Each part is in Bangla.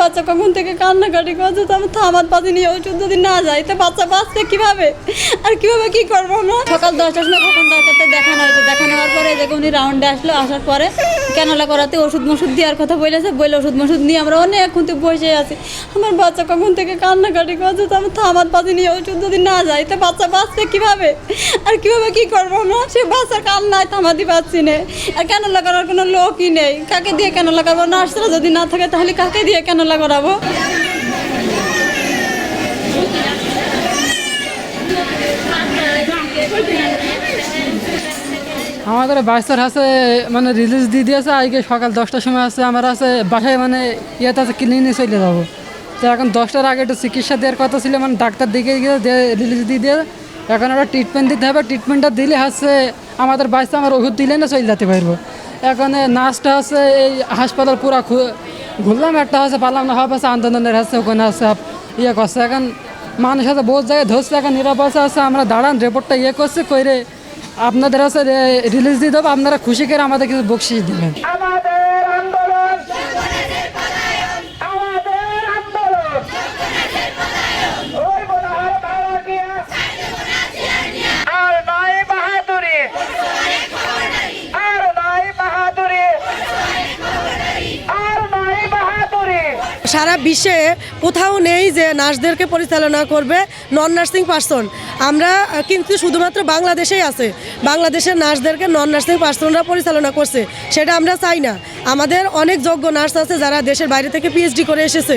বাচ্চা কখন থেকে কান্নাকাটি করছে তো আমি থামার পাতি নিয়ে ওষুধ যদি না যাই তো বাচ্চা বাঁচতে কীভাবে? আর কীভাবে কি করব আমরা? সকাল দশটার সময় কখন ডাক্তারতে দেখানো হয়েছে? দেখানো হওয়ার পরে দেখো উনি রাউন্ডে আসলো, আসার পরে ক্যানোলা করাতে ওষুধ মষুধ দেওয়ার কথা বলেছে, বলে ওষুধ মষুধ নিয়ে আমরা অনেকক্ষণ থেকে বসে আছি। আমার বাচ্চা কখন থেকে কান্নাকাটি করছে তো আমি থামার পাতি নিয়ে ওষুধ যদি না যাই তো বাচ্চা বাঁচতে কীভাবে? আর কীভাবে কি করব আমরা? সে বাচ্চার কান্নায় থামাতে পারছি না। আর ক্যানোলা করার কোনো লোকই নেই। কাকে দিয়ে ক্যানোলা করব? নার্সরা যদি না থাকে তাহলে কাকে দিয়ে ক্যানোলা করাবো। আমাদের বাইশের হাসে মানে রিলিজ দিয়ে দিয়েছে আজকে সকাল দশটার সময় আছে, আমার আছে, বাসায় মানে ইয়েতে আছে ক্লিনিকে চলে যাব। তো এখন দশটার আগে একটু চিকিৎসা দেওয়ার কথা ছিল মানে ডাক্তার দিকে গিয়ে রিলিজ দিয়ে দিয়ে এখন ওরা ট্রিটমেন্ট দিতে হবে। ট্রিটমেন্টটা দিলে হচ্ছে আমাদের বাইশে আমার ওষুধ দিলে না চলে যেতে পারব। এখন নার্সটা আছে, এই হাসপাতাল পুরা ঘুরলাম একটা হচ্ছে পারলাম না হবে আন্দোলনের হচ্ছে ওখানে আছে ইয়ে করছে। এখন মানুষ আছে বহুত জায়গায় ধরছে, এখন নিরাপত্তা আছে, আমরা দাঁড়ান রিপোর্টটা ইয়ে করছে, কইরে আপনাদের হচ্ছে রিলিজ দিয়ে দেবো, আপনারা খুশি করে আমাদের কিছু বকশিস দেবেন আমাদের আন্দোলন আমাদের আন্দোলন ওই বোনার ভাড়াটিয়া আর নয় বাহাদুরি আর নয় বাহাদুরি আর নয় বাহাদুরি সারা বিশ্বে কোথাও নেই যে নার্সদেরকে পরিচালনা করবে নন নার্সিং পার্সন আমরা কিন্তু শুধুমাত্র বাংলাদেশেই আছে। বাংলাদেশের নার্সদেরকে নন নার্সিং পার্সনরা পরিচালনা করছে। সেটা আমরা চাই না। আমাদের অনেক যোগ্য নার্স আছে যারা দেশের বাইরে থেকে পিএইচডি করে এসেছে।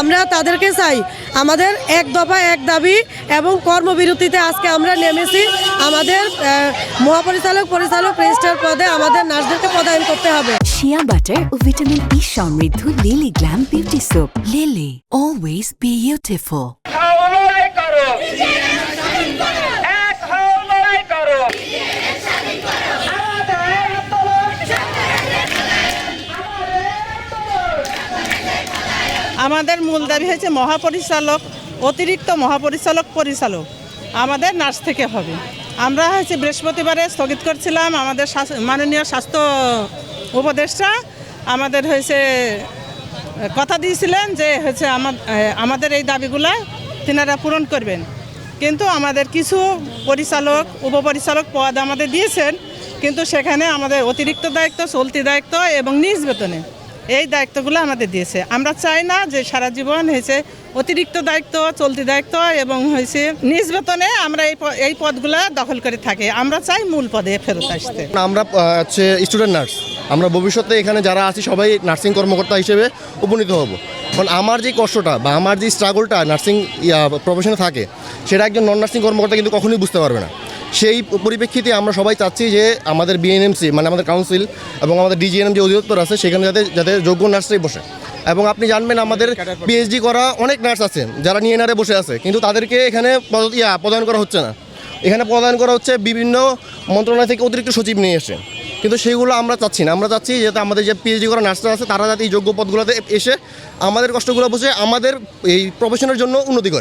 আমরা তাদেরকে চাই, আমাদের এক দফা এক দাবি এবং কর্মবিরতিতে আজকে আমরা নেমেছি আমাদের মহাপরিচালক পরিচালক রেজিস্টার পদে আমাদের নার্সদেরকে পদায়ন করতে হবে। শিয়া বাটার ও ভিটামিন ই সমৃদ্ধ Lily Glam beauty soap Lily always beautiful হও লড়াই করো এক হও লড়াই করো আমাদের আন্দোলন আমাদের মূল দাবি হয়েছে মহাপরিচালক, অতিরিক্ত মহাপরিচালক, পরিচালক। আমাদের নার্স থেকে হবে। আমরা হয়েছে বৃহস্পতিবারে স্থগিত করছিলাম আমাদের মাননীয় স্বাস্থ্য উপদেষ্টা আমাদের হয়েছে, কথা দিয়েছিলেন যে আমা- আমাদের এই দাবিগুলো তিনারা পূরণ করবেন। কিন্তু আমাদের কিছু পরিচালক, উপপরিচালক পদ আমাদের দিয়েছেন, কিন্তু সেখানে আমাদের অতিরিক্ত দায়িত্ব, চলতি দায়িত্ব এবং নিজ বেতনে। এই দায়িত্বগুলো আমাদের দিয়েছে। আমরা চাই না যে সারা জীবন হয়েছে অতিরিক্ত দায়িত্ব, চলতি দায়িত্ব এবং হয়েছে নিজ বেতনে আমরা এই এই পদগুলো দখল করে থাকি। আমরা চাই মূল পদে ফেরত আসতে। আমরা হচ্ছে স্টুডেন্ট নার্স আমরা ভবিষ্যতে এখানে যারা আছি সবাই নার্সিং কর্মকর্তা হিসেবে উপনীত হব। কারণ আমার যে কষ্টটা বা আমার যে স্ট্রাগলটা নার্সিং প্রফেশনে থাকে, সেটা একজন নন নার্সিং কর্মকর্তা কিন্তু কখনোই বুঝতে পারবে না। সেই পরিপ্রেক্ষিতে আমরা সবাই চাচ্ছি যে আমাদের বিএনএমসি মানে আমাদের কাউন্সিল এবং আমাদের ডিজিএনএম যে অধিদপ্তর আছে, সেখানে যাতে যাতে যোগ্য নার্সরাই বসে। এবং আপনি জানবেন আমাদের পিএইচডি করা অনেক নার্স আছেন, যারা নিয়ে নারে বসে আছে, কিন্তু তাদেরকে এখানে ইয়া, প্রদান করা হচ্ছে না। এখানে প্রদান করা হচ্ছে বিভিন্ন মন্ত্রণালয় থেকে অতিরিক্ত সচিব নিয়ে এসে। কিন্তু সেইগুলো আমরা চাচ্ছি না। আমরা চাচ্ছি যাতে আমাদের যে পিএইচডি করা নার্সরা আছে, তারা যাতে এই যোগ্য পদগুলোতে এসে আমাদের কষ্টগুলো বসে আমাদের এই প্রফেশনের জন্য উন্নতি করে।